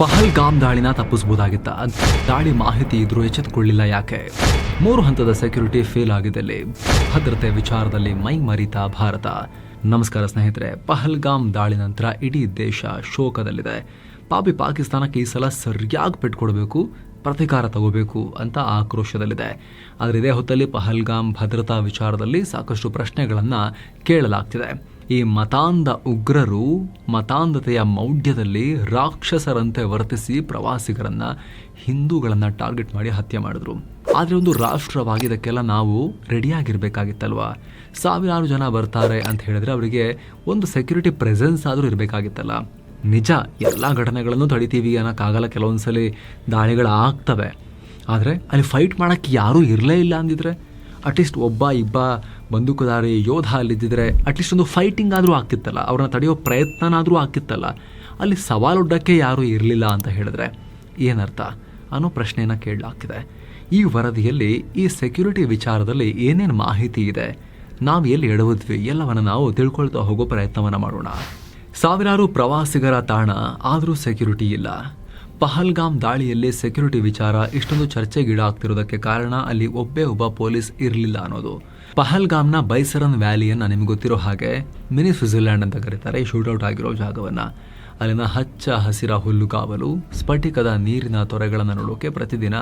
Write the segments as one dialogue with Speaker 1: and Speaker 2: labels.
Speaker 1: ಪಹಲ್ಗಾಮ್ ದಾಳಿನ ತಪ್ಪಿಸಬಹುದಾಗಿತ್ತ? ದಾಳಿ ಮಾಹಿತಿ ಇದ್ರೂ ಎಚ್ಚೆತ್ತುಕೊಳ್ಳಿಲ್ಲ ಯಾಕೆ? ಮೂರು ಹಂತದ ಸೆಕ್ಯೂರಿಟಿ ಫೇಲ್ ಆಗಿದ್ದಲ್ಲಿ ಭದ್ರತೆ ವಿಚಾರದಲ್ಲಿ ಮೈ ಮರಿತ ಭಾರತ. ನಮಸ್ಕಾರ ಸ್ನೇಹಿತರೆ, ಪಹಲ್ಗಾಮ್ ದಾಳಿ ನಂತರ ಇಡೀ ದೇಶ ಶೋಕದಲ್ಲಿದೆ. ಪಾಪಿ ಪಾಕಿಸ್ತಾನಕ್ಕೆ ಈ ಸಲ ಸರಿಯಾಗಿ ಪೆಟ್ಕೊಡ್ಬೇಕು ಪ್ರತಿಕಾರ ತಗೋಬೇಕು ಅಂತ ಆಕ್ರೋಶದಲ್ಲಿದೆ. ಆದರೆ ಇದೇ ಹೊತ್ತಲ್ಲಿ ಪಹಲ್ಗಾಮ್ ಭದ್ರತಾ ವಿಚಾರದಲ್ಲಿ ಸಾಕಷ್ಟು ಪ್ರಶ್ನೆಗಳನ್ನು ಕೇಳಲಾಗ್ತಿದೆ. ಈ ಮತಾಂಧ ಉಗ್ರರು ಮತಾಂಧತೆಯ ಮೌಢ್ಯದಲ್ಲಿ ರಾಕ್ಷಸರಂತೆ ವರ್ತಿಸಿ ಪ್ರವಾಸಿಗರನ್ನ ಹಿಂದೂಗಳನ್ನ ಟಾರ್ಗೆಟ್ ಮಾಡಿ ಹತ್ಯೆ ಮಾಡಿದ್ರು. ಆದರೆ ಒಂದು ರಾಷ್ಟ್ರವಾಗಿ ಇದಕ್ಕೆಲ್ಲ ನಾವು ರೆಡಿಯಾಗಿರ್ಬೇಕಾಗಿತ್ತಲ್ವಾ? ಸಾವಿರಾರು ಜನ ಬರ್ತಾರೆ ಅಂತ ಹೇಳಿದ್ರೆ ಅವರಿಗೆ ಒಂದು ಸೆಕ್ಯೂರಿಟಿ ಪ್ರೆಸೆನ್ಸ್ ಆದರೂ ಇರಬೇಕಾಗಿತ್ತಲ್ಲ. ನಿಜ, ಎಲ್ಲ ಘಟನೆಗಳನ್ನು ತಡಿತೀವಿ ಅನ್ನೋಕ್ಕಾಗಲ್ಲ, ಕೆಲವೊಂದ್ಸಲಿ ದಾಳಿಗಳು ಆಗ್ತವೆ. ಆದರೆ ಅಲ್ಲಿ ಫೈಟ್ ಮಾಡೋಕ್ಕೆ ಯಾರೂ ಇರಲೇ ಇಲ್ಲ ಅಂದಿದ್ರೆ. ಅಟ್ಲೀಸ್ಟ್ ಒಬ್ಬ, ಇಬ್ಬ ಬಂದೂಕುದಾರಿ ಯೋಧ ಅಲ್ಲಿದ್ದಿದ್ರೆ ಅಟ್ಲೀಸ್ಟ್ ಒಂದು ಫೈಟಿಂಗ್ ಆದರೂ ಆಗ್ತಿತ್ತಲ್ಲ. ಅವ್ರನ್ನ ತಡೆಯೋ ಪ್ರಯತ್ನನಾದರೂ ಆಗ್ತಿತ್ತಲ್ಲ. ಅಲ್ಲಿ ಸವಾಲೊಡ್ಡಕ್ಕೆ ಯಾರೂ ಇರಲಿಲ್ಲ ಅಂತ ಹೇಳಿದ್ರೆ ಏನರ್ಥ? ಅನ್ನೋ ಪ್ರಶ್ನೆಯನ್ನು ಕೇಳಲಾಗ್ತಿದೆ. ಈ ವರದಿಯಲ್ಲಿ ಈ ಸೆಕ್ಯೂರಿಟಿ ವಿಚಾರದಲ್ಲಿ ಏನೇನು ಮಾಹಿತಿ ಇದೆ? ನಾವು ಎಲ್ಲಿ ಎಡವಿದ್ವಿ? ಎಲ್ಲವನ್ನು ನಾವು ತಿಳ್ಕೊಳ್ತಾ ಹೋಗೋ ಪ್ರಯತ್ನವನ್ನು ಮಾಡೋಣ. ಸಾವಿರಾರು ಪ್ರವಾಸಿಗರ ತಾಣ, ಆದರೂ ಸೆಕ್ಯೂರಿಟಿ ಇಲ್ಲ. ಪಹಲ್ಗಾಮ್ ದಾಳಿಯಲ್ಲಿ ಸೆಕ್ಯೂರಿಟಿ ವಿಚಾರ ಇಷ್ಟೊಂದು ಚರ್ಚೆಗೀಡಾಗ್ತಿರೋದಕ್ಕೆ ಕಾರಣ ಅಲ್ಲಿ ಒಬ್ಬೇ ಒಬ್ಬ ಪೊಲೀಸ್ ಇರಲಿಲ್ಲ ಅನ್ನೋದು. ಪಹಲ್ಗಾಮ್ನ ಬೈಸರನ್ ವ್ಯಾಲಿಯನ್ನ ನಿಮ್ಗೆ ಗೊತ್ತಿರೋ ಹಾಗೆ ಮಿನಿ ಸ್ವಿಟ್ಜರ್ಲ್ಯಾಂಡ್ ಅಂತ ಕರೀತಾರೆ, ಈ ಶೂಟೌಟ್ ಆಗಿರೋ ಜಾಗವನ್ನ. ಅಲ್ಲಿನ ಹಚ್ಚ ಹಸಿರ ಹುಲ್ಲುಗಾವಲು ಸ್ಫಟಿಕದ ನೀರಿನ ತೊರೆಗಳನ್ನು ನೋಡೋಕೆ ಪ್ರತಿದಿನ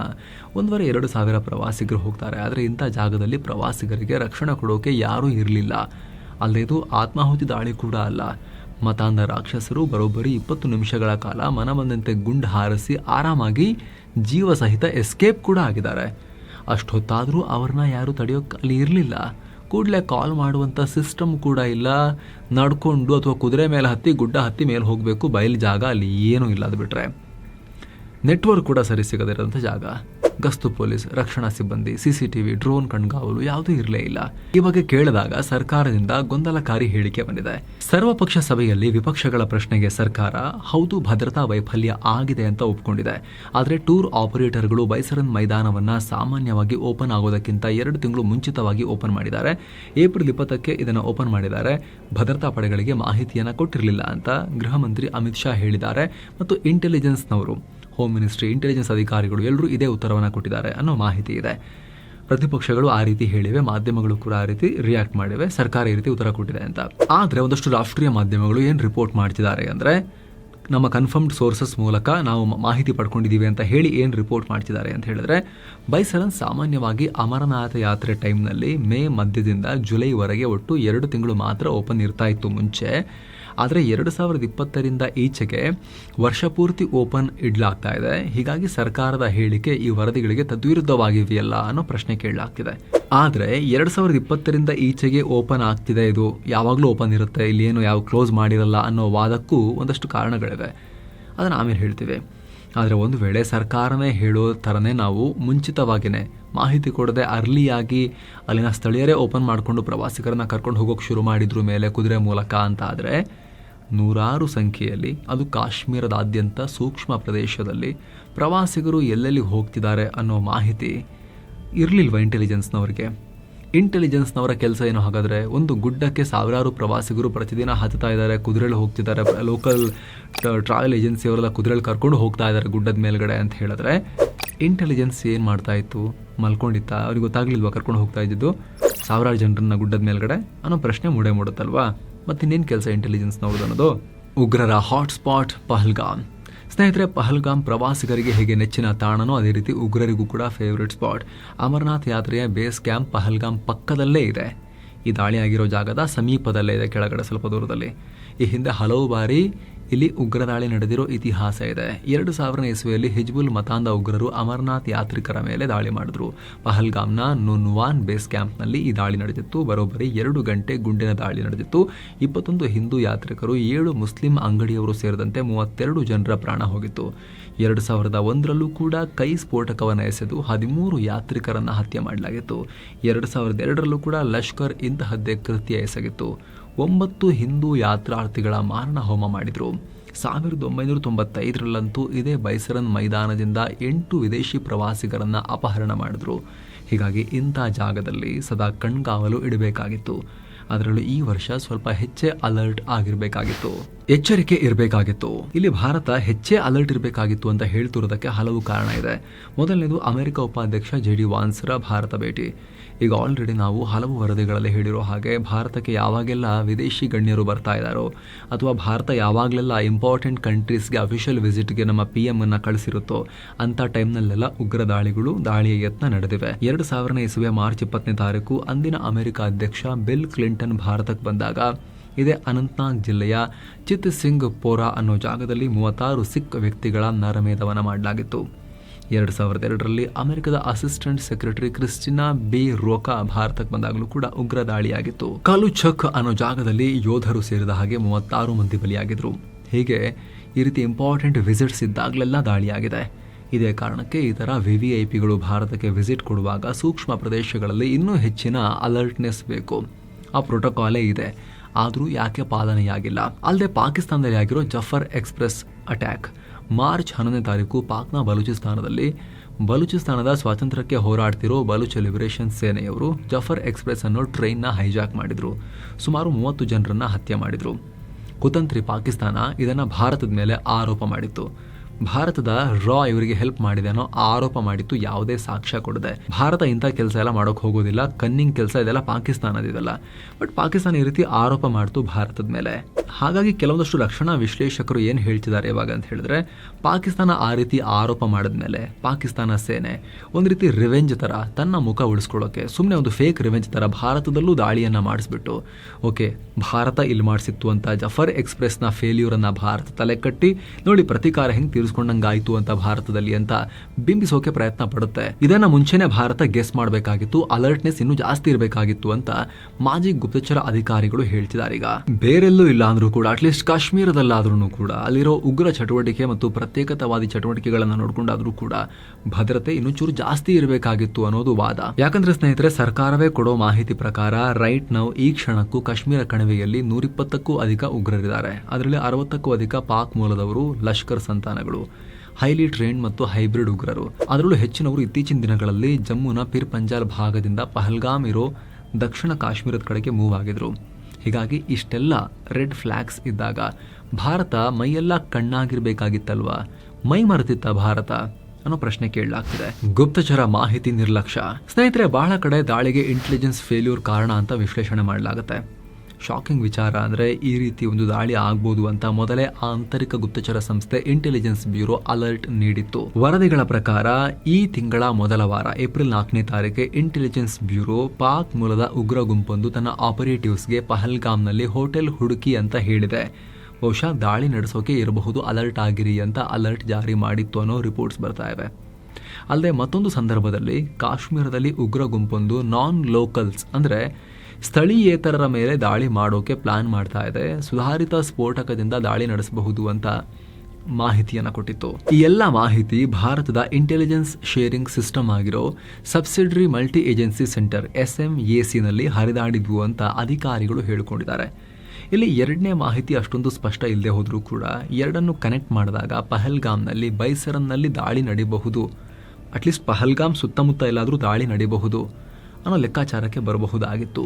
Speaker 1: ಒಂದೂವರೆ ಎರಡು ಸಾವಿರ ಪ್ರವಾಸಿಗರು ಹೋಗ್ತಾರೆ. ಆದರೆ ಇಂಥ ಜಾಗದಲ್ಲಿ ಪ್ರವಾಸಿಗರಿಗೆ ರಕ್ಷಣೆ ಕೊಡೋಕೆ ಯಾರೂ ಇರಲಿಲ್ಲ. ಅಲ್ಲದೆ ಇದು ಆತ್ಮಾಹುತಿ ದಾಳಿ ಕೂಡ ಅಲ್ಲ. ಮತಾಂಧ ರಾಕ್ಷಸರು ಬರೋಬ್ಬರಿ ಇಪ್ಪತ್ತು ನಿಮಿಷಗಳ ಕಾಲ ಮನಬಂದಂತೆ ಗುಂಡು ಹಾರಿಸಿ ಆರಾಮಾಗಿ ಜೀವ ಸಹಿತ ಎಸ್ಕೇಪ್ ಕೂಡ ಆಗಿದ್ದಾರೆ. ಅಷ್ಟೊತ್ತಾದರೂ ಅವ್ರನ್ನ ಯಾರೂ ತಡೆಯೋಕೆ ಅಲ್ಲಿ ಇರಲಿಲ್ಲ. ಕೂಡಲೇ ಕಾಲ್ ಮಾಡುವಂಥ ಸಿಸ್ಟಮ್ ಕೂಡ ಇಲ್ಲ. ನಡ್ಕೊಂಡು ಅಥವಾ ಕುದುರೆ ಮೇಲೆ ಹತ್ತಿ, ಗುಡ್ಡ ಹತ್ತಿ ಮೇಲೆ ಹೋಗಬೇಕು. ಬಯಲು ಜಾಗ ಅಲ್ಲಿ ಏನೂ ಇಲ್ಲ ಅದು ಬಿಟ್ಟರೆ ನೆಟ್ವರ್ಕ್ ಕೂಡ ಸರಿ ಸಿಗದಿರೋಂಥ ಜಾಗ. ಗಸ್ತು ಪೊಲೀಸ್, ರಕ್ಷಣಾ ಸಿಬ್ಬಂದಿ, ಸಿಸಿಟಿವಿ, ಡ್ರೋನ್ ಕಣ್ಗಾವಲು ಯಾವುದೂ ಇರಲೇ ಇಲ್ಲ. ಈ ಬಗ್ಗೆ ಕೇಳಿದಾಗ ಸರ್ಕಾರದಿಂದ ಗೊಂದಲಕಾರಿ ಹೇಳಿಕೆ ಬಂದಿದೆ. ಸರ್ವಪಕ್ಷ ಸಭೆಯಲ್ಲಿ ವಿಪಕ್ಷಗಳ ಪ್ರಶ್ನೆಗೆ ಸರ್ಕಾರ, ಹೌದು ಭದ್ರತಾ ವೈಫಲ್ಯ ಆಗಿದೆ ಅಂತ ಒಪ್ಕೊಂಡಿದೆ. ಆದರೆ ಟೂರ್ ಆಪರೇಟರ್ಗಳು ಬೈಸರನ್ ಮೈದಾನವನ್ನ ಸಾಮಾನ್ಯವಾಗಿ ಓಪನ್ ಆಗೋದಕ್ಕಿಂತ ಎರಡು ತಿಂಗಳು ಮುಂಚಿತವಾಗಿ ಓಪನ್ ಮಾಡಿದ್ದಾರೆ. ಏಪ್ರಿಲ್ ಇಪ್ಪತ್ತಕ್ಕೆ ಇದನ್ನು ಓಪನ್ ಮಾಡಿದ್ದಾರೆ. ಭದ್ರತಾ ಪಡೆಗಳಿಗೆ ಮಾಹಿತಿಯನ್ನು ಕೊಟ್ಟಿರಲಿಲ್ಲ ಅಂತ ಗೃಹ ಮಂತ್ರಿ ಅಮಿತ್ ಶಾ ಹೇಳಿದ್ದಾರೆ. ಮತ್ತು ಇಂಟೆಲಿಜೆನ್ಸ್ನವರು ಹೋಮ್ ಮಿನಿಸ್ಟ್ರಿ ಇಂಟೆಲಿಜೆನ್ಸ್ ಅಧಿಕಾರಿಗಳು ಎಲ್ಲರೂ ಇದೇ ಉತ್ತರವನ್ನು ಕೊಟ್ಟಿದ್ದಾರೆ ಅನ್ನೋ ಮಾಹಿತಿ ಇದೆ. ಪ್ರತಿಪಕ್ಷಗಳು ಆ ರೀತಿ ಹೇಳಿವೆ, ಮಾಧ್ಯಮಗಳು ಕೂಡ ಆ ರೀತಿ ರಿಯಾಕ್ಟ್ ಮಾಡಿವೆ, ಸರ್ಕಾರ ಈ ರೀತಿ ಉತ್ತರ ಕೊಟ್ಟಿದೆ ಅಂತ. ಆದರೆ ಒಂದಷ್ಟು ರಾಷ್ಟ್ರೀಯ ಮಾಧ್ಯಮಗಳು ಏನು ರಿಪೋರ್ಟ್ ಮಾಡ್ತಿದ್ದಾರೆ ಅಂದರೆ, ನಮ್ಮ ಕನ್ಫರ್ಮ್ಡ್ ಸೋರ್ಸಸ್ ಮೂಲಕ ನಾವು ಮಾಹಿತಿ ಪಡ್ಕೊಂಡಿದ್ದೀವಿ ಅಂತ ಹೇಳಿ ಏನು ರಿಪೋರ್ಟ್ ಮಾಡ್ತಿದ್ದಾರೆ ಅಂತ ಹೇಳಿದ್ರೆ, ಬೈಸರನ್ ಸಾಮಾನ್ಯವಾಗಿ ಅಮರನಾಥ ಯಾತ್ರೆ ಟೈಮ್ನಲ್ಲಿ ಮೇ ಮಧ್ಯದಿಂದ ಜುಲೈವರೆಗೆ ಒಟ್ಟು ಎರಡು ತಿಂಗಳು ಮಾತ್ರ ಓಪನ್ ಇರ್ತಾ ಇತ್ತು ಮುಂಚೆ. ಆದರೆ ಎರಡು ಸಾವಿರದ ಇಪ್ಪತ್ತರಿಂದ ಈಚೆಗೆ ವರ್ಷಪೂರ್ತಿ ಓಪನ್ ಇಡಲಾಗ್ತಾ ಇದೆ. ಹೀಗಾಗಿ ಸರ್ಕಾರದ ಹೇಳಿಕೆ ಈ ವರದಿಗಳಿಗೆ ತದ್ವಿರುದ್ಧವಾಗಿವೆಯಲ್ಲ ಅನ್ನೋ ಪ್ರಶ್ನೆ ಕೇಳಲಾಗ್ತಿದೆ. ಆದರೆ ಎರಡು ಸಾವಿರದ ಇಪ್ಪತ್ತರಿಂದ ಈಚೆಗೆ ಓಪನ್ ಆಗ್ತಿದೆ ಇದು. ಯಾವಾಗಲೂ ಓಪನ್ ಇರುತ್ತೆ ಇಲ್ಲಿ ಏನು ಯಾವ ಕ್ಲೋಸ್ ಮಾಡಿರಲ್ಲ ಅನ್ನೋ ವಾದಕ್ಕೂ ಒಂದಷ್ಟು ಕಾರಣಗಳಿವೆ. ಅದನ್ನು ಆಮೇಲೆ ಹೇಳ್ತೀವಿ. ಆದರೆ ಒಂದು ವೇಳೆ ಸರ್ಕಾರನೇ ಹೇಳೋ ಥರನೇ ನಾವು ಮುಂಚಿತವಾಗಿಯೇ ಮಾಹಿತಿ ಕೊಡದೆ ಅರ್ಲಿಯಾಗಿ ಅಲ್ಲಿನ ಸ್ಥಳೀಯರೇ ಓಪನ್ ಮಾಡಿಕೊಂಡು ಪ್ರವಾಸಿಗರನ್ನ ಕರ್ಕೊಂಡು ಹೋಗೋಕೆ ಶುರು ಮಾಡಿದ್ರು ಮೇಲೆ ಕುದುರೆ ಮೂಲಕ ಅಂತ ಆದರೆ ನೂರಾರು ಸಂಖ್ಯೆಯಲ್ಲಿ ಅದು ಕಾಶ್ಮೀರದಾದ್ಯಂತ ಸೂಕ್ಷ್ಮ ಪ್ರದೇಶದಲ್ಲಿ ಪ್ರವಾಸಿಗರು ಎಲ್ಲೆಲ್ಲಿ ಹೋಗ್ತಿದ್ದಾರೆ ಅನ್ನೋ ಮಾಹಿತಿ ಇರಲಿಲ್ವ ಇಂಟೆಲಿಜೆನ್ಸ್ನವರಿಗೆ ಇಂಟೆಲಿಜೆನ್ಸ್ನವರ ಕೆಲಸ ಏನು? ಹಾಗಾದರೆ ಒಂದು ಗುಡ್ಡಕ್ಕೆ ಸಾವಿರಾರು ಪ್ರವಾಸಿಗರು ಪ್ರತಿದಿನ ಹತ್ತಾ ಇದ್ದಾರೆ, ಕುದುರೆಲಿ ಹೋಗ್ತಿದ್ದಾರೆ ಲೋಕಲ್ ಟ್ರಾವೆಲ್ ಏಜೆನ್ಸಿಯವರೆಲ್ಲ ಕುದುರೆಲಿ ಕರ್ಕೊಂಡು ಹೋಗ್ತಾ ಇದ್ದಾರೆ ಗುಡ್ಡದ ಮೇಲ್ಗಡೆ ಅಂತ ಹೇಳಿದ್ರೆ ಇಂಟೆಲಿಜೆನ್ಸ್ ಏನು ಮಾಡ್ತಾ ಇತ್ತು? ಮಲ್ಕೊಂಡಿತ್ತ? ಅವ್ರಿಗೆ ಗೊತ್ತಾಗ್ಲಿಲ್ವಾ ಕರ್ಕೊಂಡು ಹೋಗ್ತಾ ಇದ್ದಿದ್ದು? ಸಾವಿರಾರು ಜನರನ್ನ ಗುಡ್ಡದ ಮೇಲ್ಗಡೆ? ಅನ್ನೋ ಪ್ರಶ್ನೆ ಮೂಡೆ ಮೂಡುತ್ತಲ್ವಾ? ಮತ್ತಿನ್ನೇನು ಕೆಲಸ ಇಂಟೆಲಿಜೆನ್ಸ್ನವ್ರದ್ದು ಅನ್ನೋದು? ಉಗ್ರರ ಹಾಟ್ಸ್ಪಾಟ್ ಪಹಲ್ಗಾಮ್. ಸ್ನೇಹಿತರೆ, ಪಹಲ್ಗಾಮ್ ಪ್ರವಾಸಿಗರಿಗೆ ಹೇಗೆ ನೆಚ್ಚಿನ ತಾಣನೋ ಅದೇ ರೀತಿ ಉಗ್ರರಿಗೂ ಕೂಡ ಫೇವ್ರೆಟ್ ಸ್ಪಾಟ್ ಅಮರನಾಥ್ ಯಾತ್ರೆಯ ಬೇಸ್ ಕ್ಯಾಂಪ್ ಪಹಲ್ಗಾಮ್ ಪಕ್ಕದಲ್ಲೇ ಇದೆ. ಈ ದಾಳಿ ಆಗಿರೋ ಜಾಗದ ಸಮೀಪದಲ್ಲೇ ಇದೆ, ಕೆಳಗಡೆ ಸ್ವಲ್ಪ ದೂರದಲ್ಲಿ. ಈ ಹಿಂದೆ ಹಲವು ಬಾರಿ ಇಲ್ಲಿ ಉಗ್ರ ದಾಳಿ ನಡೆದಿರೋ ಇತಿಹಾಸ ಇದೆ. ಎರಡು ಸಾವಿರನೇ ಇಸ್ವಿಯಲ್ಲಿ ಹಿಜ್ಬುಲ್ ಮತಾಂದ ಉಗ್ರರು ಅಮರನಾಥ್ ಯಾತ್ರಿಕರ ಮೇಲೆ ದಾಳಿ ಮಾಡಿದ್ರು. ಪಹಲ್ಗಾಮ್ನ ನುನ್ವಾನ್ ಬೇಸ್ ಕ್ಯಾಂಪ್ನಲ್ಲಿ ಈ ದಾಳಿ ನಡೆದಿತ್ತು. ಬರೋಬ್ಬರಿ ಎರಡು ಗಂಟೆ ಗುಂಡಿನ ದಾಳಿ ನಡೆದಿತ್ತು. ಇಪ್ಪತ್ತೊಂದು ಹಿಂದೂ ಯಾತ್ರಿಕರು, ಏಳು ಮುಸ್ಲಿಂ ಅಂಗಡಿಯವರು ಸೇರಿದಂತೆ ಮೂವತ್ತೆರಡು ಜನರ ಪ್ರಾಣ ಹೋಗಿತ್ತು. ಎರಡು ಸಾವಿರದ ಒಂದರಲ್ಲೂ ಕೂಡ ಕೈ ಸ್ಫೋಟಕವನ್ನು ಎಸೆದು ಹದಿಮೂರು ಯಾತ್ರಿಕರನ್ನು ಹತ್ಯೆ ಮಾಡಲಾಗಿತ್ತು. ಎರಡು ಸಾವಿರದ ಎರಡರಲ್ಲೂ ಕೂಡ ಲಷ್ಕರ್ ಇಂತಹದ್ದೇ ಕೃತ್ಯ ಎಸಗಿತ್ತು. ಒಂಬತ್ತು ಹಿಂದೂ ಯಾತ್ರಾರ್ಥಿಗಳ ಮಾರಣ ಹೋಮ ಮಾಡಿದರು. ಸಾವಿರದ ಒಂಬೈನೂರ ತೊಂಬತ್ತೈದರಲ್ಲಂತೂ ಇದೇ ಬೈಸರನ್ ಮೈದಾನದಿಂದ ಎಂಟು ವಿದೇಶಿ ಪ್ರವಾಸಿಗರನ್ನು ಅಪಹರಣ ಮಾಡಿದ್ರು. ಹೀಗಾಗಿ ಇಂಥ ಜಾಗದಲ್ಲಿ ಸದಾ ಕಣ್ಗಾವಲು ಇಡಬೇಕಾಗಿತ್ತು. ಅದರಲ್ಲೂ ಈ ವರ್ಷ ಸ್ವಲ್ಪ ಹೆಚ್ಚೇ ಅಲರ್ಟ್ ಆಗಿರಬೇಕಾಗಿತ್ತು. ಎಚ್ಚರಿಕೆ ಇರಬೇಕಾಗಿತ್ತು. ಇಲ್ಲಿ ಭಾರತ ಹೆಚ್ಚೇ ಅಲರ್ಟ್ ಇರಬೇಕಾಗಿತ್ತು ಅಂತ ಹೇಳ್ತಿರೋದಕ್ಕೆ ಹಲವು ಕಾರಣ ಇದೆ. ಮೊದಲನೇದು ಅಮೆರಿಕ ಉಪಾಧ್ಯಕ್ಷ ಜೆ ಡಿ ವಾನ್ಸ್ರ ಭಾರತ ಭೇಟಿ. ಈಗ ಆಲ್ರೆಡಿ ನಾವು ಹಲವು ವರದಿಗಳಲ್ಲಿ ಹೇಳಿರೋ ಹಾಗೆ ಭಾರತಕ್ಕೆ ಯಾವಾಗೆಲ್ಲ ವಿದೇಶಿ ಗಣ್ಯರು ಬರ್ತಾ ಇದ್ದಾರೋ ಅಥವಾ ಭಾರತ ಯಾವಾಗಲೆಲ್ಲ ಇಂಪಾರ್ಟೆಂಟ್ ಕಂಟ್ರೀಸ್ಗೆ ಅಫಿಷಿಯಲ್ ವಿಸಿಟ್ಗೆ ನಮ್ಮ ಪಿ ಎಂ ಅನ್ನು ಕಳಿಸಿರುತ್ತೋ ಅಂಥ ಟೈಮ್ನಲ್ಲೆಲ್ಲ ಉಗ್ರ ದಾಳಿಗಳು, ದಾಳಿಯ ಯತ್ನ ನಡೆದಿವೆ. ಎರಡು ಸಾವಿರನೇ ಇಸುವೆ ಮಾರ್ಚ್ ಇಪ್ಪತ್ತನೇ ತಾರೀಕು ಅಂದಿನ ಅಮೆರಿಕ ಅಧ್ಯಕ್ಷ ಬಿಲ್ ಕ್ಲಿಂಟನ್ ಭಾರತಕ್ಕೆ ಬಂದಾಗ ಇದೇ ಅನಂತನಾಗ್ ಜಿಲ್ಲೆಯ ಚಿತ್ ಸಿಂಗ್ ಪೋರಾ ಅನ್ನೋ ಜಾಗದಲ್ಲಿ ಮೂವತ್ತಾರು ಸಿಖ್ ವ್ಯಕ್ತಿಗಳ ನರಮೇಧವನ ಮಾಡಲಾಗಿತ್ತು. ಎರಡು ಸಾವಿರದ ಎರಡರಲ್ಲಿ ಅಮೆರಿಕದ assistant secretary Christina B. Rocca ಭಾರತಕ್ಕೆ ಬಂದಾಗಲೂ ಕೂಡ ಉಗ್ರ ದಾಳಿಯಾಗಿತ್ತು ಕಾಲುಚಕ್ ಅನ್ನೋ ಜಾಗದಲ್ಲಿ ಯೋಧರು ಸೇರಿದ ಹಾಗೆ ಮೂವತ್ತಾರು ಮಂದಿ ಬಲಿಯಾಗಿದ್ರು. ಹೀಗೆ ಈ ರೀತಿ ಇಂಪಾರ್ಟೆಂಟ್ ವಿಸಿಟ್ಸ್ ಇದ್ದಾಗಲೆಲ್ಲ ದಾಳಿಯಾಗಿದೆ. ಇದೇ ಕಾರಣಕ್ಕೆ ಈ ಥರ ವಿ ಭಾರತಕ್ಕೆ ವಿಸಿಟ್ ಕೊಡುವಾಗ ಸೂಕ್ಷ್ಮ ಪ್ರದೇಶಗಳಲ್ಲಿ ಇನ್ನೂ ಹೆಚ್ಚಿನ ಅಲರ್ಟ್ನೆಸ್ ಬೇಕು. ಆ ಪ್ರೋಟೋಕಾಲೇ ಇದೆ. ಆದರೂ ಯಾಕೆ ಪಾಲನೆಯಾಗಿಲ್ಲ? ಅಲ್ಲದೆ ಪಾಕಿಸ್ತಾನದಲ್ಲಿ ಆಗಿರೋ ಜಫರ್ ಎಕ್ಸ್ಪ್ರೆಸ್ ಅಟ್ಯಾಕ್. ಮಾರ್ಚ್ ಹನ್ನೊಂದನೇ ತಾರೀಕು ಪಾಕ್ನ ಬಲೂಚಿಸ್ತಾನದಲ್ಲಿ ಬಲೂಚಿಸ್ತಾನದ ಸ್ವಾತಂತ್ರ್ಯಕ್ಕೆ ಹೋರಾಡ್ತಿರೋ ಬಲೂಚ್ ಲಿಬರೇಷನ್ ಸೇನೆಯವರು ಜಫರ್ ಎಕ್ಸ್ಪ್ರೆಸ್ ಅನ್ನೋ ಟ್ರೈನ್ನ ಹೈಜಾಕ್ ಮಾಡಿದರು. ಸುಮಾರು ಮೂವತ್ತು ಜನರನ್ನು ಹತ್ಯೆ ಮಾಡಿದರು. ಕುತಂತ್ರಿ ಪಾಕಿಸ್ತಾನ ಇದನ್ನು ಭಾರತದ ಮೇಲೆ ಆರೋಪ ಮಾಡಿತ್ತು. ಭಾರತದ ರಾ ಇವರಿಗೆ ಹೆಲ್ಪ್ ಮಾಡಿದೆ ಆರೋಪ ಮಾಡಿತ್ತು ಯಾವುದೇ ಸಾಕ್ಷ್ಯ ಕೊಡದೆ. ಭಾರತ ಇಂಥ ಕೆಲಸ ಎಲ್ಲ ಮಾಡೋಕೆ ಹೋಗೋದಿಲ್ಲ, ಕನ್ನಿಂಗ್ ಕೆಲಸ ಇದೆಲ್ಲ ಪಾಕಿಸ್ತಾನದಿದೆಲ್ಲ ಬಟ್ ಪಾಕಿಸ್ತಾನ ಈ ರೀತಿ ಆರೋಪ ಮಾಡ್ತು ಭಾರತದ ಮೇಲೆ. ಹಾಗಾಗಿ ಕೆಲವೊಂದಷ್ಟು ರಕ್ಷಣಾ ವಿಶ್ಲೇಷಕರು ಏನು ಹೇಳ್ತಿದ್ದಾರೆ ಇವಾಗ ಅಂತ ಹೇಳಿದ್ರೆ, ಪಾಕಿಸ್ತಾನ ಆ ರೀತಿ ಆರೋಪ ಮಾಡಿದ್ಮೇಲೆ ಪಾಕಿಸ್ತಾನ ಸೇನೆ ಒಂದು ರೀತಿ ರಿವೆಂಜ್ ತರ ತನ್ನ ಮುಖ ಉಳಿಸ್ಕೊಳ್ಳೋಕೆ ಸುಮ್ಮನೆ ಒಂದು ಫೇಕ್ ರಿವೆಂಜ್ ತರ ಭಾರತದಲ್ಲೂ ದಾಳಿಯನ್ನ ಮಾಡಿಸ್ಬಿಟ್ಟು, ಓಕೆ, ಭಾರತ ಇಲ್ಲಿ ಮಾಡಿಸಿತ್ತು ಅಂತ ಜಫರ್ ಎಕ್ಸ್ಪ್ರೆಸ್ನ ಫೇಲ್ಯೂರನ್ನ ಭಾರತ ತಲೆ ಕಟ್ಟಿ, ನೋಡಿ ಪ್ರತಿಕಾರ ಹೆಂಗ್ ತೀರಿಸ್ಕೊಂಡಂಗಾಯ್ತು ಅಂತ ಭಾರತದಲ್ಲಿ ಅಂತ ಬಿಂಬಿಸೋಕೆ ಪ್ರಯತ್ನ ಪಡುತ್ತೆ. ಇದನ್ನ ಮುಂಚೆನೆ ಭಾರತ ಗೆಸ್ ಮಾಡಬೇಕಾಗಿತ್ತು ಅಲರ್ಟ್ನೆಸ್ ಇನ್ನೂ ಜಾಸ್ತಿ ಇರಬೇಕಾಗಿತ್ತು ಅಂತ ಮಾಜಿ ಗುಪ್ತಚರ ಅಧಿಕಾರಿಗಳು ಹೇಳ್ತಿದ್ದಾರೆ ಈಗ. ಬೇರೆಲ್ಲೂ ಇಲ್ಲ ಅಂದ್ರೂ ಕೂಡ ಅಟ್ಲೀಸ್ಟ್ ಕಾಶ್ಮೀರದಲ್ಲಾದ್ರೂ ಕೂಡ, ಅಲ್ಲಿರೋ ಉಗ್ರ ಚಟುವಟಿಕೆ ಮತ್ತು ಪ್ರತ್ಯೇಕತಾವಾದಿ ಚಟುವಟಿಕೆಗಳನ್ನ ನೋಡ್ಕೊಂಡಾದ್ರೂ ಕೂಡ ಭದ್ರತೆ ಇನ್ನೂ ಚೂರು ಜಾಸ್ತಿ ಇರಬೇಕಾಗಿತ್ತು ಅನ್ನೋದು ವಾದ. ಯಾಕಂದ್ರೆ ಸ್ನೇಹಿತರೆ, ಸರ್ಕಾರವೇ ಕೊಡೋ ಮಾಹಿತಿ ಪ್ರಕಾರ ರೈಟ್ ನೌ ಈ ಕ್ಷಣಕ್ಕೂ ಕಾಶ್ಮೀರ ಕಣಿವೆಯಲ್ಲಿ ನೂರಿಪ್ಪತ್ತಕ್ಕೂ ಅಧಿಕ ಉಗ್ರರಿದ್ದಾರೆ. ಅದರಲ್ಲಿ ಅರವತ್ತಕ್ಕೂ ಅಧಿಕ ಪಾಕ್ ಮೂಲದವರು ಲಷ್ಕರ್ ಸಂತಾನಗಳು. ಹೈಲಿ ಟ್ರೈನ್ ಮತ್ತು ಹೈಬ್ರಿಡ್ ಉಗ್ರರು. ಅದರಲ್ಲೂ ಹೆಚ್ಚಿನವರು ಇತ್ತೀಚಿನ ದಿನಗಳಲ್ಲಿ ಜಮ್ಮುನ ಪಿರ್ ಪಂಜಾಲ್ ಭಾಗದಿಂದ ಪಹಲ್ಗಾಮ್ ಇರೋ ದಕ್ಷಿಣ ಕಾಶ್ಮೀರದ ಕಡೆಗೆ ಮೂವ್ ಆಗಿದ್ರು. ಹೀಗಾಗಿ ಇಷ್ಟೆಲ್ಲ ರೆಡ್ ಫ್ಲ್ಯಾಗ್ಸ್ ಇದ್ದಾಗ ಭಾರತ ಮೈಯೆಲ್ಲ ಕಣ್ಣಾಗಿರ್ಬೇಕಾಗಿತ್ತಲ್ವಾ? ಮೈ ಮರೆತಿತ್ತ ಭಾರತ? ಅನ್ನೋ ಪ್ರಶ್ನೆ ಕೇಳಲಾಗ್ತಿದೆ. ಗುಪ್ತಚರ ಮಾಹಿತಿ ನಿರ್ಲಕ್ಷ್ಯ. ಸ್ನೇಹಿತರೆ, ಬಹಳ ಕಡೆ ದಾಳಿಗೆ ಇಂಟೆಲಿಜೆನ್ಸ್ ಫೇಲ್ಯೂರ್ ಕಾರಣ ಅಂತ ವಿಶ್ಲೇಷಣೆ ಮಾಡಲಾಗುತ್ತೆ. ಶಾಕಿಂಗ್ ವಿಚಾರ ಅಂದರೆ ಈ ರೀತಿ ಒಂದು ದಾಳಿ ಆಗ್ಬೋದು ಅಂತ ಮೊದಲೇ ಆಂತರಿಕ ಗುಪ್ತಚರ ಸಂಸ್ಥೆ ಇಂಟೆಲಿಜೆನ್ಸ್ ಬ್ಯೂರೋ ಅಲರ್ಟ್ ನೀಡಿತ್ತು. ವರದಿಗಳ ಪ್ರಕಾರ ಈ ತಿಂಗಳ ಮೊದಲ ವಾರ ಏಪ್ರಿಲ್ ನಾಲ್ಕನೇ ತಾರೀಕೆ ಇಂಟೆಲಿಜೆನ್ಸ್ ಬ್ಯೂರೋ ಪಾಕ್ ಮೂಲದ ಉಗ್ರ ಗುಂಪೊಂದು ತನ್ನ ಆಪರೇಟಿವ್ಸ್ಗೆ ಪಹಲ್ಗಾಮ್ನಲ್ಲಿ ಹೋಟೆಲ್ ಹುಡುಕಿ ಅಂತ ಹೇಳಿದೆ. ಬಹುಶಃ ದಾಳಿ ನಡೆಸೋಕೆ ಇರಬಹುದು ಅಲರ್ಟ್ ಆಗಿರಿ ಅಂತ ಅಲರ್ಟ್ ಜಾರಿ ಮಾಡಿತ್ತು ಅನ್ನೋ ರಿಪೋರ್ಟ್ಸ್ ಬರ್ತಾ ಇವೆ. ಅಲ್ಲದೆ ಮತ್ತೊಂದು ಸಂದರ್ಭದಲ್ಲಿ ಕಾಶ್ಮೀರದಲ್ಲಿ ಉಗ್ರ ಗುಂಪೊಂದು ನಾನ್ ಲೋಕಲ್ಸ್ ಅಂದರೆ ಸ್ಥಳೀಯೇತರರ ಮೇಲೆ ದಾಳಿ ಮಾಡೋಕೆ ಪ್ಲಾನ್ ಮಾಡ್ತಾ ಇದೆ. ಸುಧಾರಿತ ಸ್ಫೋಟಕದಿಂದ ದಾಳಿ ನಡೆಸಬಹುದು ಅಂತ ಮಾಹಿತಿಯನ್ನು ಕೊಟ್ಟಿತ್ತು. ಈ ಎಲ್ಲ ಮಾಹಿತಿ ಭಾರತದ ಇಂಟೆಲಿಜೆನ್ಸ್ ಶೇರಿಂಗ್ ಸಿಸ್ಟಮ್ ಆಗಿರೋ subsidiary multi agency centre S M A ಸಿನಲ್ಲಿ ಹರಿದಾಡಿದ್ವು ಅಂತ ಅಧಿಕಾರಿಗಳು ಹೇಳಿಕೊಂಡಿದ್ದಾರೆ. ಇಲ್ಲಿ ಎರಡನೇ ಮಾಹಿತಿ ಅಷ್ಟೊಂದು ಸ್ಪಷ್ಟ ಇಲ್ಲದೆ ಹೋದರೂ ಕೂಡ ಎರಡನ್ನು ಕನೆಕ್ಟ್ ಮಾಡಿದಾಗ ಪಹಲ್ಗಾಮ್ನಲ್ಲಿ ಬೈಸರನ್ನಲ್ಲಿ ದಾಳಿ ನಡೆಯಬಹುದು ಅಟ್ಲೀಸ್ಟ್ ಪಹಲ್ಗಾಮ್ ಸುತ್ತಮುತ್ತ ಎಲ್ಲಾದರೂ ದಾಳಿ ನಡೆಯಬಹುದು ಅನ್ನೋ ಲೆಕ್ಕಾಚಾರಕ್ಕೆ ಬರಬಹುದಾಗಿತ್ತು.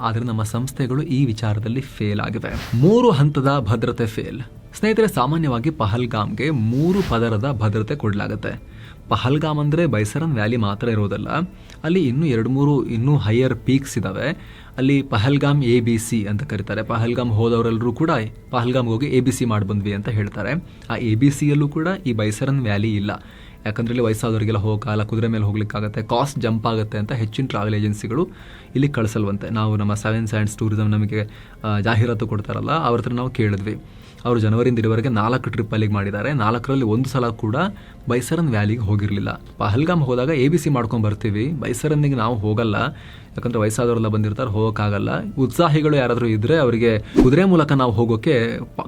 Speaker 1: ಆದರೆ ನಮ್ಮ ಸಂಸ್ಥೆಗಳು ಈ ವಿಚಾರದಲ್ಲಿ ಫೇಲ್ ಆಗಿವೆ. ಮೂರು ಹಂತದ ಭದ್ರತೆ ಫೇಲ್ ಸ್ನೇಹಿತರೆ, ಸಾಮಾನ್ಯವಾಗಿ ಪಹಲ್ಗಾಮ್ಗೆ ಮೂರು ಪದರದ ಭದ್ರತೆ ಕೊಡಲಾಗುತ್ತೆ. ಪಹಲ್ಗಾಮ್ ಅಂದರೆ ಬೈಸರನ್ ವ್ಯಾಲಿ ಮಾತ್ರ ಇರೋದಲ್ಲ. ಅಲ್ಲಿ ಇನ್ನೂ ಎರಡು ಮೂರು, ಇನ್ನೂ ಹೈಯರ್ ಪೀಕ್ಸ್ ಇದ್ದಾವೆ ಅಲ್ಲಿ ಪಹಲ್ಗಾಮ್ ಎ ಬಿ ಸಿ ಅಂತ ಕರೀತಾರೆ. ಪಹಲ್ಗಾಮ್ ಹೋದವರೆಲ್ಲರೂ ಕೂಡ ಪಹಲ್ಗಾಮ್ಗೆ ಹೋಗಿ ಎ ಬಿ ಸಿ ಮಾಡಿ ಬಂದ್ವಿ ಅಂತ ಹೇಳ್ತಾರೆ. ಆ ಎ ಬಿ ಸಿಯಲ್ಲೂ ಕೂಡ ಈ ಬೈಸರನ್ ವ್ಯಾಲಿ ಇಲ್ಲ. ಯಾಕಂದ್ರೆ ಇಲ್ಲಿ ವಯಸ್ಸಾದವರಿಗೆಲ್ಲ ಹೋಗಲ್ಲ ಕುದುರೆ ಮೇಲೆ ಹೋಗ್ಲಿಕ್ಕಾಗತ್ತೆ ಕಾಸ್ಟ್ ಜಂಪ್ ಆಗುತ್ತೆ ಅಂತ ಹೆಚ್ಚಿನ ಟ್ರಾವೆಲ್ ಏಜೆನ್ಸಿಗಳು ಇಲ್ಲಿ ಕಳಿಸಲ್ವಂತೆ. ನಾವು ನಮ್ಮ ಸೆವೆನ್ ಸ್ಯಾಂಡ್ಸ್ ಟೂರಿಸಮ್ ನಮಗೆ ಜಾಹೀರಾತು ಕೊಡ್ತಾರಲ್ಲ, ಅವ್ರ ಹತ್ರ ನಾವು ಕೇಳಿದ್ವಿ. ಅವರು ಜನವರಿಂದ ಇದುವರೆಗೆ ನಾಲ್ಕು ಟ್ರಿಪ್ ಅಲ್ಲಿಗೆ ಮಾಡಿದ್ದಾರೆ. ನಾಲ್ಕರಲ್ಲಿ ಒಂದು ಸಲ ಕೂಡ ಬೈಸರನ್ ವ್ಯಾಲಿಗೆ ಹೋಗಿರಲಿಲ್ಲ. ಪಹಲ್ಗಾಮ್ ಹೋದಾಗ ಎ ಬಿ ಸಿ ಮಾಡ್ಕೊಂಡು ಬರ್ತೀವಿ. ಬೈಸರನ್ನಿಗೆ ನಾವು ಹೋಗಲ್ಲ. ಯಾಕಂದ್ರೆ ವಯಸ್ಸಾದವರೆಲ್ಲ ಬಂದಿರ್ತಾರೆ, ಹೋಗೋಕ್ಕಾಗಲ್ಲ. ಉತ್ಸಾಹಿಗಳು ಯಾರಾದರೂ ಇದ್ದರೆ ಅವರಿಗೆ ಕುದುರೆ ಮೂಲಕ ನಾವು ಹೋಗೋಕೆ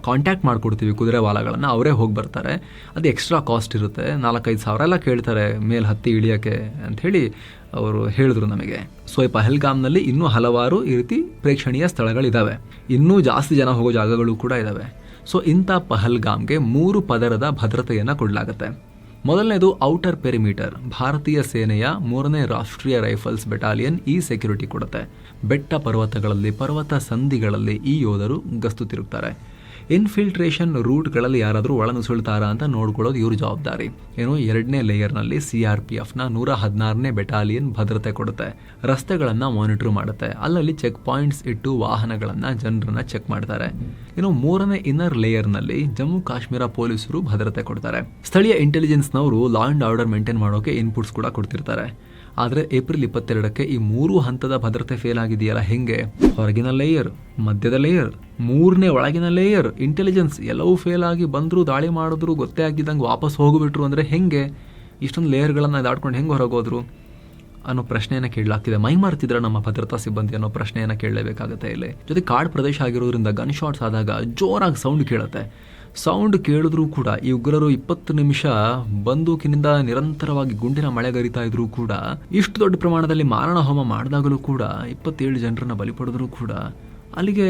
Speaker 1: ಕಾಂಟ್ಯಾಕ್ಟ್ ಮಾಡಿಕೊಡ್ತೀವಿ ಕುದುರೆ ವಾಲಗಳನ್ನು. ಅವರೇ ಹೋಗಿ ಬರ್ತಾರೆ. ಅದು ಎಕ್ಸ್ಟ್ರಾ ಕಾಸ್ಟ್ ಇರುತ್ತೆ. ನಾಲ್ಕೈದು ಸಾವಿರ ಎಲ್ಲ ಕೇಳ್ತಾರೆ, ಮೇಲೆ ಹತ್ತಿ ಇಳಿಯೋಕ್ಕೆ ಅಂಥೇಳಿ ಅವರು ಹೇಳಿದ್ರು ನಮಗೆ. ಸೊ ಈ ಪಹಲ್ಗಾಮ್ನಲ್ಲಿ ಇನ್ನೂ ಹಲವಾರು ಈ ರೀತಿ ಪ್ರೇಕ್ಷಣೀಯ ಸ್ಥಳಗಳಿದ್ದಾವೆ ಇನ್ನೂ ಜಾಸ್ತಿ ಜನ ಹೋಗೋ ಜಾಗಗಳು ಕೂಡ ಇದ್ದಾವೆ ಸೊ ಇಂಥ ಪಹಲ್ಗಾಮ್ಗೆ ಮೂರು ಪದರದ ಭದ್ರತೆಯನ್ನು ಕೊಡಲಾಗುತ್ತೆ. ಮೊದಲನೇದು ಔಟರ್ ಪೆರಿಮೀಟರ್, ಭಾರತೀಯ ಸೇನೆಯ ಮೂರನೇ ರಾಷ್ಟ್ರೀಯ ರೈಫಲ್ಸ್ ಬೆಟಾಲಿಯನ್ ಈ ಸೆಕ್ಯೂರಿಟಿ ಕೊಡುತ್ತೆ. ಬೆಟ್ಟ ಪರ್ವತಗಳಲ್ಲಿ, ಪರ್ವತ ಸಂಧಿಗಳಲ್ಲಿ ಈ ಯೋಧರು ಗಸ್ತು ತಿರುಗ್ತಾರೆ. ಇನ್ಫಿಲ್ಟ್ರೇಷನ್ ರೂಟ್ಗಳಲ್ಲಿ ಯಾರಾದರೂ ಒಳನುಸುಳ್ತಾರಾ ಅಂತ ನೋಡ್ಕೊಳ್ಳೋದು ಇವ್ರ ಜವಾಬ್ದಾರಿ. ಏನು ಎರಡನೇ ಲೇಯರ್ನಲ್ಲಿ ಸಿ ಆರ್ ಪಿ ಎಫ್ನ ನೂರ ಹದಿನಾರನೇ ಬೆಟಾಲಿಯನ್ ಭದ್ರತೆ ಕೊಡುತ್ತೆ. ರಸ್ತೆಗಳನ್ನು ಮಾನಿಟರ್ ಮಾಡುತ್ತೆ. ಅಲ್ಲಲ್ಲಿ ಚೆಕ್ ಪಾಯಿಂಟ್ಸ್ ಇಟ್ಟು ವಾಹನಗಳನ್ನು ಜನರನ್ನು ಚೆಕ್ ಮಾಡ್ತಾರೆ. ಇನ್ನು ಮೂರನೇ ಇನ್ನರ್ ಲೇಯರ್ನಲ್ಲಿ ಜಮ್ಮು ಕಾಶ್ಮೀರ ಪೊಲೀಸರು ಭದ್ರತೆ ಕೊಡ್ತಾರೆ. ಸ್ಥಳೀಯ ಇಂಟೆಲಿಜೆನ್ಸ್ನವರು ಲಾ ಅಂಡ್ ಆರ್ಡರ್ ಮೇಂಟೈನ್ ಮಾಡೋಕೆ ಇನ್ಪುಟ್ಸ್ ಕೂಡ ಕೊಡ್ತಿರ್ತಾರೆ. ಆದರೆ ಏಪ್ರಿಲ್ ಇಪ್ಪತ್ತೆರಡಕ್ಕೆ ಈ ಮೂರು ಹಂತದ ಭದ್ರತೆ ಫೇಲ್ ಆಗಿದೆಯಲ್ಲ, ಹೆಂಗೆ? ಹೊರಗಿನ ಲೇಯರ್ ಮಧ್ಯದ ಲೇಯರ್ ಮೂರನೇ ಒಳಗಿನ ಲೇಯರ್ ಇಂಟೆಲಿಜೆನ್ಸ್ ಎಲ್ಲವೂ ಫೇಲ್ ಆಗಿ ಬಂದರೂ, ದಾಳಿ ಮಾಡಿದ್ರು, ಗೊತ್ತೇ ಆಗಿದ್ದಂಗೆ ವಾಪಸ್ ಹೋಗಿಬಿಟ್ರು ಅಂದರೆ ಹೆಂಗೆ? ಇಷ್ಟೊಂದು ಲೇಯರ್ಗಳನ್ನು ದಾಟ್ಕೊಂಡು ಹೆಂಗೆ ಹೊರಗೋದ್ರು? ಅನ್ನೋ ಪ್ರಶ್ನೆಯನ್ನು ಕೇಳಲಾಗ್ತಿದೆ. ಮೈ ಮಾರ್ತಿದ್ರೆ ನಮ್ಮ ಭದ್ರತಾ ಸಿಬ್ಬಂದಿ ಅನ್ನೋ ಪ್ರಶ್ನೆಯನ್ನು ಕೇಳಲೇಬೇಕಾಗುತ್ತೆ ಇಲ್ಲಿ. ಜೊತೆ ಕಾಡು ಪ್ರದೇಶ ಆಗಿರೋದ್ರಿಂದ ಗನ್ ಶಾಟ್ಸ್ ಆದಾಗ ಜೋರಾಗಿ ಸೌಂಡ್ ಕೇಳುತ್ತೆ. ಸೌಂಡ್ ಕೇಳಿದ್ರೂ ಕೂಡ ಈ ಉಗ್ರರು ಇಪ್ಪತ್ತು ನಿಮಿಷ ಬಂದೂಕಿನಿಂದ ನಿರಂತರವಾಗಿ ಗುಂಡಿನ ಮಳೆಗರಿತಾ ಇದ್ರೂ ಕೂಡ, ಇಷ್ಟು ದೊಡ್ಡ ಪ್ರಮಾಣದಲ್ಲಿ ಮಾರಣ ಹೋಮ ಮಾಡಿದಾಗಲೂ ಕೂಡ ಇಪ್ಪತ್ತೇಳು ಜನರನ್ನ ಬಲಿ ಪಡೆದ್ರೂ ಕೂಡ ಅಲ್ಲಿಗೆ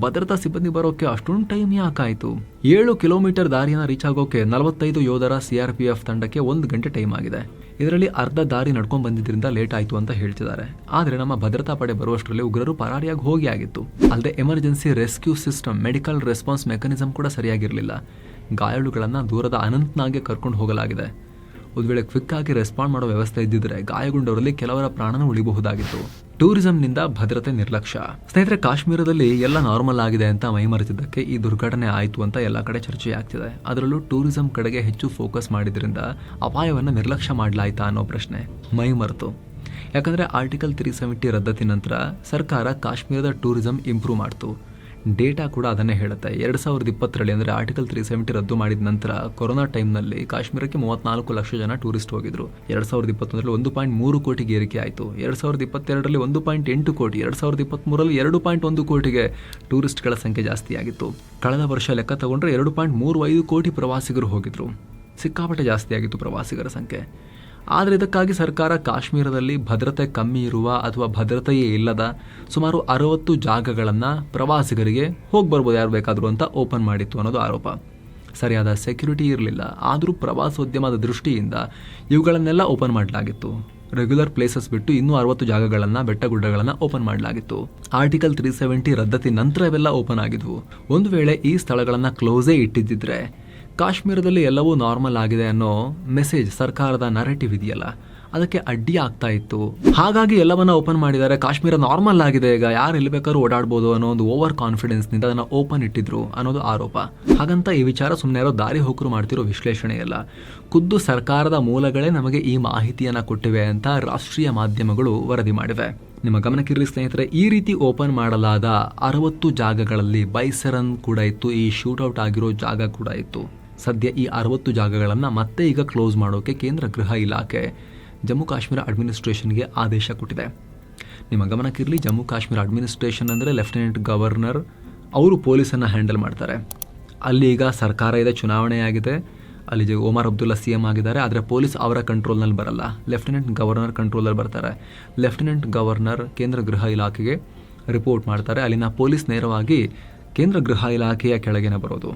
Speaker 1: ಭದ್ರತಾ ಸಿಬ್ಬಂದಿ ಬರೋಕೆ ಅಷ್ಟೊಂದು ಟೈಮ್ ಯಾಕಾಯಿತು ಏಳು ಕಿಲೋಮೀಟರ್ ದಾರಿಯನ್ನು ರೀಚ್ ಆಗೋಕೆ ನಲವತ್ತೈದು ಯೋಧರ ಸಿಆರ್ ಪಿ ಎಫ್ ತಂಡಕ್ಕೆ ಒಂದು ಗಂಟೆ ಟೈಮ್ ಆಗಿದೆ. ಇದರಲ್ಲಿ ಅರ್ಧ ದಾರಿ ನಡ್ಕೊಂಡು ಬಂದಿದ್ದರಿಂದ ಲೇಟ್ ಆಯಿತು ಅಂತ ಹೇಳ್ತಿದ್ದಾರೆ. ಆದರೆ ನಮ್ಮ ಭದ್ರತಾ ಪಡೆ ಬರುವಷ್ಟರಲ್ಲಿ ಉಗ್ರರು ಪರಾರಿಯಾಗಿ ಹೋಗಿ ಆಗಿತ್ತು. ಅಲ್ಲದೆ emergency rescue system medical response mechanism ಕೂಡ ಸರಿಯಾಗಿರಲಿಲ್ಲ. ಗಾಯಾಳುಗಳನ್ನು ದೂರದ ಅನಂತ್ನಾಗೆ ಕರ್ಕೊಂಡು ಹೋಗಲಾಗಿದೆ. ಒಂದು ವೇಳೆ ಕ್ವಿಕ್ ಆಗಿ ರೆಸ್ಪಾಂಡ್ ಮಾಡೋ ವ್ಯವಸ್ಥೆ ಇದ್ದಿದ್ರೆ ಗಾಯಗೊಂಡವರಲ್ಲಿ ಕೆಲವರ ಪ್ರಾಣನ ಉಳಿಬಹುದಾಗಿತ್ತು. ಟೂರಿಸಂನಿಂದ ಭದ್ರತೆ ನಿರ್ಲಕ್ಷ್ಯ. ಸ್ನೇಹಿತರೆ, ಕಾಶ್ಮೀರದಲ್ಲಿ ಎಲ್ಲ ನಾರ್ಮಲ್ ಆಗಿದೆ ಅಂತ ಮೈಮರೆತಿದ್ದಕ್ಕೆ ಈ ದುರ್ಘಟನೆ ಆಯಿತು ಅಂತ ಎಲ್ಲ ಕಡೆ ಚರ್ಚೆ ಆಗ್ತಿದೆ ಅದರಲ್ಲೂ ಟೂರಿಸಂ ಕಡೆಗೆ ಹೆಚ್ಚು ಫೋಕಸ್ ಮಾಡಿದ್ರಿಂದ ಅಪಾಯವನ್ನು ನಿರ್ಲಕ್ಷ್ಯ ಮಾಡಲಾಯ್ತಾ ಅನ್ನೋ ಪ್ರಶ್ನೆ ಮೈಮರೆತು. ಯಾಕಂದರೆ ಆರ್ಟಿಕಲ್ ತ್ರೀ ಸೆವೆಂಟಿ ರದ್ದತಿ ನಂತರ ಸರ್ಕಾರ ಕಾಶ್ಮೀರದ ಟೂರಿಸಂ ಇಂಪ್ರೂವ್ ಮಾಡ್ತು. ಡೇಟಾ ಕೂಡ ಅದನ್ನೇ ಹೇಳುತ್ತೆ. ಎರಡು ಸಾವಿರದ ಇಪ್ಪತ್ತರಲ್ಲಿ ಅಂದರೆ ಆರ್ಟಿಕಲ್ ತ್ರೀ ಸೆವೆಂಟಿ ರದ್ದು ಮಾಡಿದ ನಂತರ ಕೊರೋನಾ ಟೈಮ್ನಲ್ಲಿ ಕಾಶ್ಮೀರಕ್ಕೆ ಮೂವತ್ನಾಲ್ಕು ಲಕ್ಷ ಜನ ಟೂರಿಸ್ಟ್ ಹೋಗಿದ್ರು. ಎರಡು ಸಾವಿರದ ಇಪ್ಪತ್ತೊಂದರಲ್ಲಿ ಒಂದು ಪಾಯಿಂಟ್ ಮೂರು ಕೋಟಿಗೆ ಏರಿಕೆ ಆಯಿತು. ಎರಡು ಸಾವಿರದ ಇಪ್ಪತ್ತೆರಡರಲ್ಲಿ ಒಂದು ಪಾಯಿಂಟ್ ಎಂಟು ಕೋಟಿ, ಎರಡು ಸಾವಿರದ ಇಪ್ಪತ್ತ್ಮೂರಲ್ಲಿ ಎರಡು ಪಾಯಿಂಟ್ ಒಂದು ಕೋಟಿಗೆ ಟೂರಿಸ್ಟ್ಗಳ ಸಂಖ್ಯೆ ಜಾಸ್ತಿ ಆಗಿತ್ತು. ಕಳೆದ ವರ್ಷ ಲೆಕ್ಕ ತಗೊಂಡ್ರೆ ಎರಡು ಪಾಯಿಂಟ್ ಮೂರು ಐದು ಕೋಟಿ ಪ್ರವಾಸಿಗರು ಹೋಗಿದ್ರು. ಸಿಕ್ಕಾಪಟ್ಟೆ ಜಾಸ್ತಿ ಆಗಿತ್ತು ಪ್ರವಾಸಿಗರ ಸಂಖ್ಯೆ. ಆದರೆ ಇದಕ್ಕಾಗಿ ಸರ್ಕಾರ ಕಾಶ್ಮೀರದಲ್ಲಿ ಭದ್ರತೆ ಕಮ್ಮಿ ಇರುವ ಅಥವಾ ಭದ್ರತೆಯೇ ಇಲ್ಲದ ಸುಮಾರು ಅರವತ್ತು ಜಾಗಗಳನ್ನು ಪ್ರವಾಸಿಗರಿಗೆ ಹೋಗಿ ಬರ್ಬೋದು, ಯಾರು ಬೇಕಾದರೂ ಅಂತ ಓಪನ್ ಮಾಡಿತ್ತು ಅನ್ನೋದು ಆರೋಪ. ಸರಿಯಾದ ಸೆಕ್ಯುರಿಟಿ ಇರಲಿಲ್ಲ. ಆದರೂ ಪ್ರವಾಸೋದ್ಯಮದ ದೃಷ್ಟಿಯಿಂದ ಇವುಗಳನ್ನೆಲ್ಲ ಓಪನ್ ಮಾಡಲಾಗಿತ್ತು. ರೆಗ್ಯುಲರ್ ಪ್ಲೇಸಸ್ ಬಿಟ್ಟು ಇನ್ನೂ ಅರವತ್ತು ಜಾಗಗಳನ್ನು ಬೆಟ್ಟ ಗುಡ್ಡಗಳನ್ನು ಓಪನ್ ಮಾಡಲಾಗಿತ್ತು. ಆರ್ಟಿಕಲ್ ತ್ರೀ ಸೆವೆಂಟಿ ರದ್ದತಿ ನಂತರ ಇವೆಲ್ಲ ಓಪನ್ ಆಗಿದ್ವು. ಒಂದು ವೇಳೆ ಈ ಸ್ಥಳಗಳನ್ನು ಕ್ಲೋಸೇ ಇಟ್ಟಿದ್ದಿದ್ರೆ ಕಾಶ್ಮೀರದಲ್ಲಿ ಎಲ್ಲವೂ ನಾರ್ಮಲ್ ಆಗಿದೆ ಅನ್ನೋ ಮೆಸೇಜ್ ಸರ್ಕಾರದ ನರೇಟಿವ್ ಇದೆಯಲ್ಲ? ಅದಕ್ಕೆ ಅಡ್ಡಿ ಆಗ್ತಾ ಇತ್ತು. ಹಾಗಾಗಿ ಎಲ್ಲವನ್ನ ಓಪನ್ ಮಾಡಿದ್ದಾರೆ. ಕಾಶ್ಮೀರ ನಾರ್ಮಲ್ ಆಗಿದೆ. ಈಗ ಯಾರು ಎಲ್ಲಿ ಬೇಕಾದ್ರೂ ಓಡಾಡ್ಬೋದು ಅನ್ನೋ ಒಂದು ಓವರ್ ಕಾನ್ಫಿಡೆನ್ಸ್ನಿಂದ ಅದನ್ನು ಓಪನ್ ಇಟ್ಟಿದ್ರು ಅನ್ನೋದು ಆರೋಪ. ಹಾಗಂತ ಈ ವಿಚಾರ ಸುಮ್ಮನೆ ಇರೋ ದಾರಿ ಹೋಕರು ಮಾಡ್ತಿರೋ ವಿಶ್ಲೇಷಣೆ ಅಲ್ಲ. ಖುದ್ದು ಸರ್ಕಾರದ ಮೂಲಗಳೇ ನಮಗೆ ಈ ಮಾಹಿತಿಯನ್ನು ಕೊಟ್ಟಿವೆ ಅಂತ ರಾಷ್ಟ್ರೀಯ ಮಾಧ್ಯಮಗಳು ವರದಿ ಮಾಡಿವೆ. ನಿಮ್ಮ ಗಮನಕ್ಕಿರಲಿ ಸ್ನೇಹಿತರೆ, ಈ ರೀತಿ ಓಪನ್ ಮಾಡಲಾದ ಅರವತ್ತು ಜಾಗಗಳಲ್ಲಿ ಬೈಸರನ್ ಕೂಡ ಇತ್ತು. ಈ ಶೂಟೌಟ್ ಆಗಿರೋ ಜಾಗ ಕೂಡ ಇತ್ತು. ಸದ್ಯ ಈ ಅರವತ್ತು ಜಾಗಗಳನ್ನು ಮತ್ತೆ ಈಗ ಕ್ಲೋಸ್ ಮಾಡೋಕ್ಕೆ ಕೇಂದ್ರ ಗೃಹ ಇಲಾಖೆ ಜಮ್ಮು ಕಾಶ್ಮೀರ ಅಡ್ಮಿನಿಸ್ಟ್ರೇಷನ್ಗೆ ಆದೇಶ ಕೊಟ್ಟಿದೆ. ನಿಮ್ಮ ಗಮನಕ್ಕಿರಲಿ, ಜಮ್ಮು ಕಾಶ್ಮೀರ ಅಡ್ಮಿನಿಸ್ಟ್ರೇಷನ್ ಅಂದರೆ ಲೆಫ್ಟಿನೆಂಟ್ ಗವರ್ನರ್ ಅವರು ಪೊಲೀಸನ್ನು ಹ್ಯಾಂಡಲ್ ಮಾಡ್ತಾರೆ. ಅಲ್ಲಿ ಈಗ ಸರ್ಕಾರ ಇದೆ, ಚುನಾವಣೆ ಆಗಿದೆ. ಅಲ್ಲಿ ಜ ಒಮರ್ ಅಬ್ದುಲ್ಲಾ ಸಿ ಎಂ ಆಗಿದ್ದಾರೆ, ಆದರೆ ಪೊಲೀಸ್ ಅವರ ಕಂಟ್ರೋಲ್ನಲ್ಲಿ ಬರಲ್ಲ. ಲೆಫ್ಟಿನೆಂಟ್ ಗವರ್ನರ್ ಕಂಟ್ರೋಲಲ್ಲಿ ಬರ್ತಾರೆ. ಲೆಫ್ಟಿನೆಂಟ್ ಗವರ್ನರ್ ಕೇಂದ್ರ ಗೃಹ ಇಲಾಖೆಗೆ ರಿಪೋರ್ಟ್ ಮಾಡ್ತಾರೆ. ಅಲ್ಲಿನ ಪೊಲೀಸ್ ನೇರವಾಗಿ ಕೇಂದ್ರ ಗೃಹ ಇಲಾಖೆಯ ಕೆಳಗಿನ ಬರೋದು.